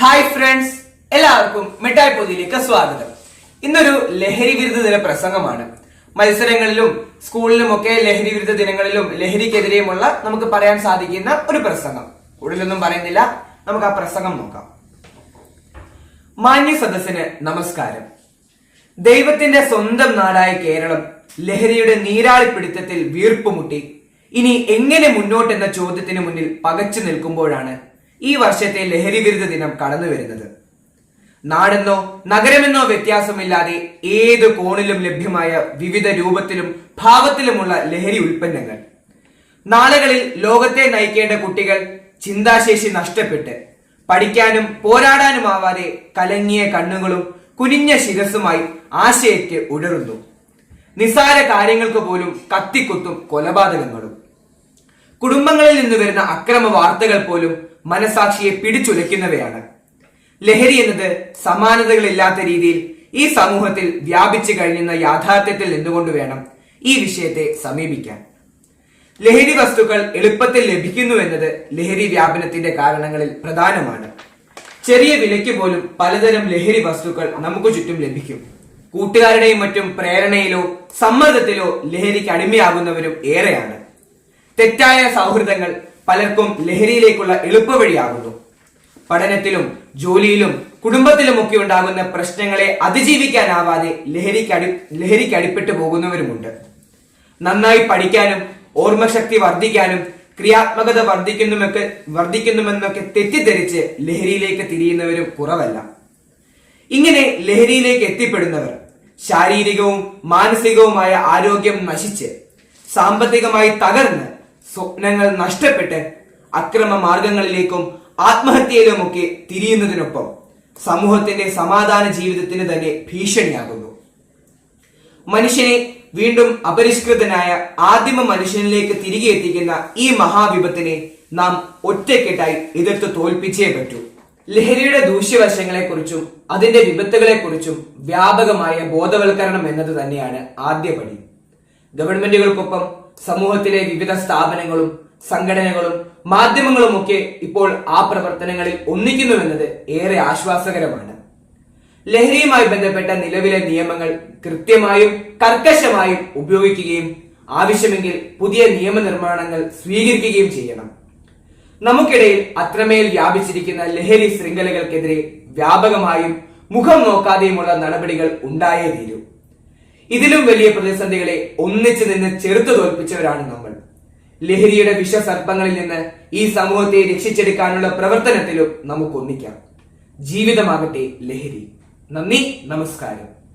Hi friends എല്ലാവർക്കും മിഠായി പൊതിയിലേക്ക് സ്വാഗതം. ഇന്നൊരു ലഹരി വിരുദ്ധ ദിന പ്രസംഗമാണ്. മത്സരങ്ങളിലും സ്കൂളിലും ഒക്കെ ലഹരി വിരുദ്ധ ദിനങ്ങളിലും ലഹരിക്കെതിരെയുമുള്ള നമുക്ക് പറയാൻ സാധിക്കുന്ന ഒരു പ്രസംഗം. കൂടുതലൊന്നും പറയുന്നില്ല. നമുക്ക് ആ പ്രസംഗം നോക്കാം. മാന്യ സദസ്സിന് നമസ്കാരം. ദൈവത്തിന്റെ സ്വന്തം നാടായ കേരളം ലഹരിയുടെ നീരാളിപ്പിടുത്തത്തിൽ വീർപ്പുമുട്ടി. ഇനി എങ്ങനെ മുന്നോട്ടെന്ന ചോദ്യത്തിന് മുന്നിൽ പകച്ചു നിൽക്കുമ്പോഴാണ് ഈ വർഷത്തെ ലഹരി വിരുദ്ധ ദിനം കടന്നു വരുന്നത്. നാടെന്നോ നഗരമെന്നോ വ്യത്യാസമില്ലാതെ ഏത് കോണിലും ലഭ്യമായ വിവിധ രൂപത്തിലും ഭാവത്തിലുമുള്ള ലഹരി ഉൽപ്പന്നങ്ങൾ. നാളുകളിൽ ലോകത്തെ നയിക്കേണ്ട കുട്ടികൾ ചിന്താശേഷി നഷ്ടപ്പെട്ട് പഠിക്കാനും പോരാടാനുമാവാതെ കലങ്ങിയ കണ്ണുകളും കുനിഞ്ഞ ശിരസുമായി ആശയത്തെ ഉഴറുന്നു. നിസാര കാര്യങ്ങൾക്ക് പോലും കത്തിക്കുത്തും കൊലപാതകങ്ങളും. കുടുംബങ്ങളിൽ നിന്ന് വരുന്ന അക്രമ വാർത്തകൾ പോലും മനസാക്ഷിയെ പിടിച്ചുലയ്ക്കുന്നവയാണ്. ലഹരി എന്നത് സമാനതകളില്ലാത്ത രീതിയിൽ ഈ സമൂഹത്തിൽ വ്യാപിച്ചു കഴിയുന്ന യാഥാർത്ഥ്യത്തിൽ നിന്നുകൊണ്ട് വേണം ഈ വിഷയത്തെ സമീപിക്കാൻ? ലഹരി വസ്തുക്കൾ എളുപ്പത്തിൽ ലഭിക്കുന്നു എന്നത് ലഹരി വ്യാപനത്തിന്റെ കാരണങ്ങളിൽ പ്രധാനമാണ്. ചെറിയ വിലയ്ക്ക് പോലും പലതരം ലഹരി വസ്തുക്കൾ നമുക്ക് ചുറ്റും ലഭിക്കും. കൂട്ടുകാരുടെയും മറ്റും പ്രേരണയിലോ സമ്മർദ്ദത്തിലോ ലഹരിക്ക് അടിമയാകുന്നവരും ഏറെയാണ്. തെറ്റായ സൗഹൃദങ്ങൾ പലർക്കും ലഹരിയിലേക്കുള്ള എളുപ്പവഴിയാകുന്നു പഠനത്തിലും ജോലിയിലും കുടുംബത്തിലുമൊക്കെ ഉണ്ടാകുന്ന പ്രശ്നങ്ങളെ അതിജീവിക്കാനാവാതെ ലഹരിക്ക് അടി ലഹരിക്ക് അടിപ്പെട്ടു പോകുന്നവരുമുണ്ട്. നന്നായി പഠിക്കാനും ഓർമ്മശക്തി വർദ്ധിക്കാനും ക്രിയാത്മകത വർദ്ധിക്കുന്നുമൊക്കെ വർദ്ധിക്കുന്നുമെന്നൊക്കെ തെറ്റിദ്ധരിച്ച് ലഹരിയിലേക്ക് തിരിയുന്നവരും കുറവല്ല. ഇങ്ങനെ ലഹരിയിലേക്ക് എത്തിപ്പെടുന്നവർ ശാരീരികവും മാനസികവുമായ ആരോഗ്യം നശിച്ച് സാമ്പത്തികമായി തകർന്ന് സ്വപ്നങ്ങൾ നഷ്ടപ്പെട്ട് അക്രമ മാർഗങ്ങളിലേക്കും ആത്മഹത്യയിലുമൊക്കെ തിരിയുന്നതിനൊപ്പം സമൂഹത്തിന്റെ സമാധാന ജീവിതത്തിന് തന്നെ ഭീഷണിയാകുന്നു. മനുഷ്യനെ വീണ്ടും അപരിഷ്കൃതനായ ആദിമ മനുഷ്യനിലേക്ക് തിരികെ എത്തിക്കുന്ന ഈ മഹാവിപത്തിനെ നാം ഒറ്റക്കെട്ടായി എതിർത്ത് തോൽപ്പിച്ചേ പറ്റൂ. ലഹരിയുടെ ദൂഷ്യവശങ്ങളെക്കുറിച്ചും അതിന്റെ വിപത്തുകളെക്കുറിച്ചും വ്യാപകമായ ബോധവൽക്കരണം എന്നത് തന്നെയാണ് ആദ്യപടി ഗവൺമെന്റുകൾക്കൊപ്പം സമൂഹത്തിലെ വിവിധ സ്ഥാപനങ്ങളും സംഘടനകളും മാധ്യമങ്ങളുമൊക്കെ ഇപ്പോൾ ആ പ്രവർത്തനങ്ങളിൽ ഒന്നിക്കുന്നുവെന്നത് ഏറെ ആശ്വാസകരമാണ്. ലഹരിയുമായി ബന്ധപ്പെട്ട നിലവിലെ നിയമങ്ങൾ കൃത്യമായും കർക്കശമായും ഉപയോഗിക്കുകയും ആവശ്യമെങ്കിൽ പുതിയ നിയമനിർമ്മാണങ്ങൾ സ്വീകരിക്കുകയും ചെയ്യണം. നമുക്കിടയിൽ അത്രമേൽ വ്യാപിച്ചിരിക്കുന്ന ലഹരി ശൃംഖലകൾക്കെതിരെ വ്യാപകമായും മുഖം നോക്കാതെയുമുള്ള നടപടികൾ ഉണ്ടായേ തീരൂ. ഇതിലും വലിയ പ്രതിസന്ധികളെ ഒന്നിച്ചു നിന്ന് ചെറുത്തു തോൽപ്പിച്ചവരാണ് നമ്മൾ. ലഹരിയുടെ വിഷസർപ്പങ്ങളിൽ നിന്ന് ഈ സമൂഹത്തെ രക്ഷിച്ചെടുക്കാനുള്ള പ്രവർത്തനത്തിലും നമുക്ക് ഒന്നിക്കാം. ജീവിതമാകട്ടെ ലഹരി. നന്ദി നമസ്കാരം.